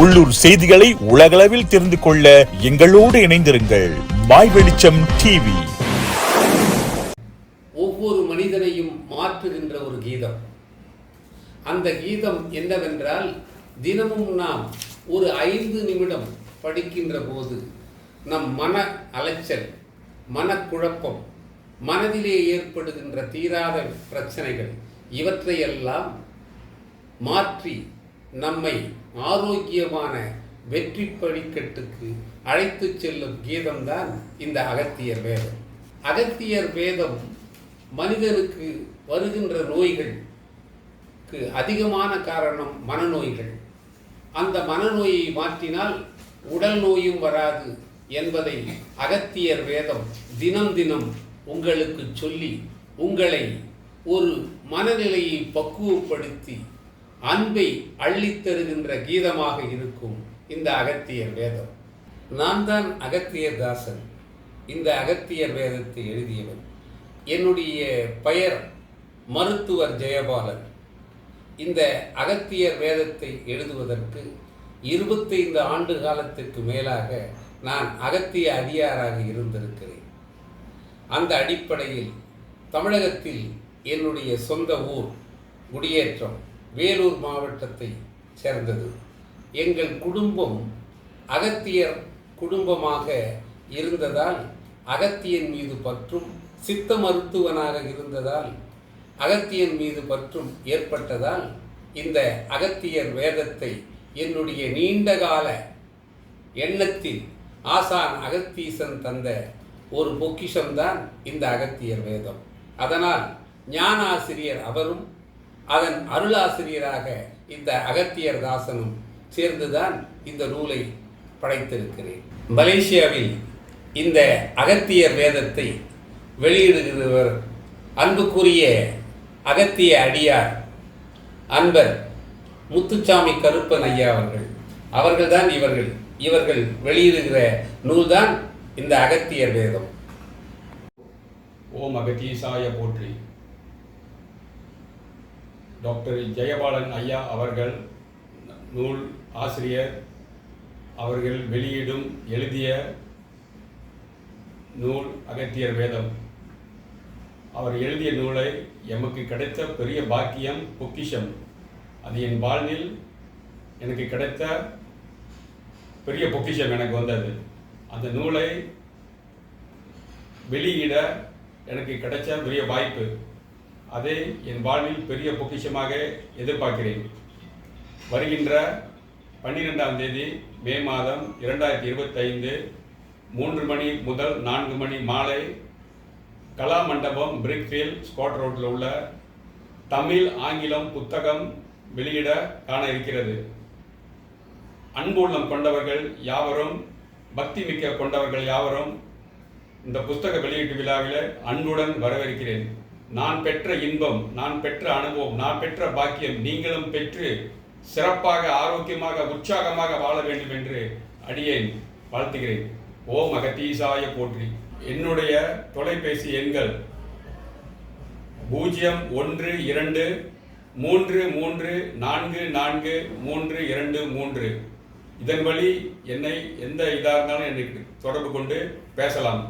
உள்ளூர் செய்திகளை உலகளவில் தெரிந்து கொள்ள எங்களோடு இணைந்திருங்கள். மாய் வெளிச்சம் டிவி ஒவ்வொரு மனிதனையும் மாற்றுகின்ற ஒரு கீதம். அந்த கீதம் என்னவென்றால் தினமும் நாம் ஒரு ஐந்து நிமிடம் படிக்கின்ற போது நம் மன அலைச்சல் மனக்குழப்பம் மனதிலே ஏற்படுகின்ற தீராத பிரச்சனைகள் இவற்றையெல்லாம் மாற்றி நம்மை ஆரோக்கியமான வெற்றி படிக்கட்டுக்கு அழைத்துச் செல்லும் கீதம்தான் இந்த அகத்தியர் வேதம். அகத்தியர் வேதம் மனிதனுக்கு வருகின்ற நோய்களுக்கு அதிகமான காரணம் மனநோய்கள். அந்த மனநோயை மாற்றினால் உடல் நோயும் வராது என்பதை அகத்தியர் வேதம் தினம் தினம் உங்களுக்கு சொல்லி உங்களை ஒரு மனநிலையை பக்குவப்படுத்தி அன்பை அள்ளித்தருகின்ற கீதமாக இருக்கும் இந்த அகத்தியர் வேதம். நான் தான் அகத்தியர் தாசன். இந்த அகத்தியர் வேதத்தை எழுதியவன். என்னுடைய பெயர் மருத்துவர் ஜெயபாலன். இந்த அகத்தியர் வேதத்தை எழுதுவதற்கு இருபத்தைந்து ஆண்டு காலத்திற்கு மேலாக நான் அகத்திய அதிகாராக இருந்திருக்கிறேன். அந்த அடிப்படையில் தமிழகத்தில் என்னுடைய சொந்த ஊர் குடியேற்றம். வேலூர் மாவட்டத்தை சேர்ந்தது. எங்கள் குடும்பம் அகத்தியர் குடும்பமாக இருந்ததால் அகத்தியன் மீது பற்றும் சித்த மருத்துவனாக இருந்ததால் அகத்தியன் மீது பற்றும் ஏற்பட்டதால் இந்த அகத்தியர் வேதத்தை என்னுடைய நீண்டகால எண்ணத்தில் ஆசான் அகத்தீசன் தந்த ஒரு பொக்கிஷம்தான் இந்த அகத்தியர் வேதம். அதனால் ஞான ஆசிரியர் அவரும் அதன் அருளாசிரியராக இந்த அகத்தியர் தாசனும் சேர்ந்துதான் இந்த நூலை படைத்திருக்கிறேன். மலேசியாவில் இந்த அகத்தியர் வேதத்தை வெளியிடுகிறவர் அன்புக்குரிய அகத்திய அடியார் அன்பர் முத்துச்சாமி கருப்பன் ஐயா அவர்கள். அவர்கள்தான் இவர்கள் இவர்கள் வெளியிடுகிற நூல்தான் இந்த அகத்தியர் வேதம். ஓம் அகத்தீசாய போற்றி. டாக்டர் ஜெயபாலன் ஐயா அவர்கள் நூல் ஆசிரியர் அவர்கள் வெளியிடும் எழுதிய நூல் அகத்தியர் வேதம். அவர் எழுதிய நூலை எமக்கு கிடைத்த பெரிய பாக்கியம் பொக்கிஷம். அது என் வாழ்வில் எனக்கு கிடைத்த பெரிய பொக்கிஷம் எனக்கு வந்தது. அந்த நூலை வெளியிட எனக்கு கிடைச்ச பெரிய வாய்ப்பு. அதை என் வாழ்வில் பெரிய பொக்கிஷமாக எதிர்பார்க்கிறேன். வருகின்ற பன்னிரெண்டாம் தேதி மே மாதம் இரண்டாயிரத்தி இருபத்தைந்து மூன்று மணி முதல் நான்கு மணி மாலை கலா மண்டபம் பிரிக்ஃபீல் ஸ்காட் ரோட்டில் உள்ள தமிழ் ஆங்கிலம் புத்தகம் வெளியிட காண இருக்கிறது. அன்புள்ளம் கொண்டவர்கள் யாவரும் பக்தி மிக்க கொண்டவர்கள் யாவரும் இந்த புத்தக வெளியீட்டு விழாவில் அன்புடன் வரவேற்கிறேன். நான் பெற்ற இன்பம் நான் பெற்ற அனுபவம் நான் பெற்ற பாக்கியம் நீங்களும் பெற்று சிறப்பாக ஆரோக்கியமாக உற்சாகமாக வாழ வேண்டும் என்று அடியேன் வாழ்த்துகிறேன். ஓம் அகத்தீசாய போற்றி. என்னுடைய தொலைபேசி எண்கள் பூஜ்ஜியம் ஒன்று இரண்டு மூன்று மூன்று நான்கு நான்கு மூன்று இரண்டு மூன்று. இதன் வழி என்னை எந்த இதாக இருந்தாலும் எனக்கு தொடர்பு கொண்டு பேசலாம்.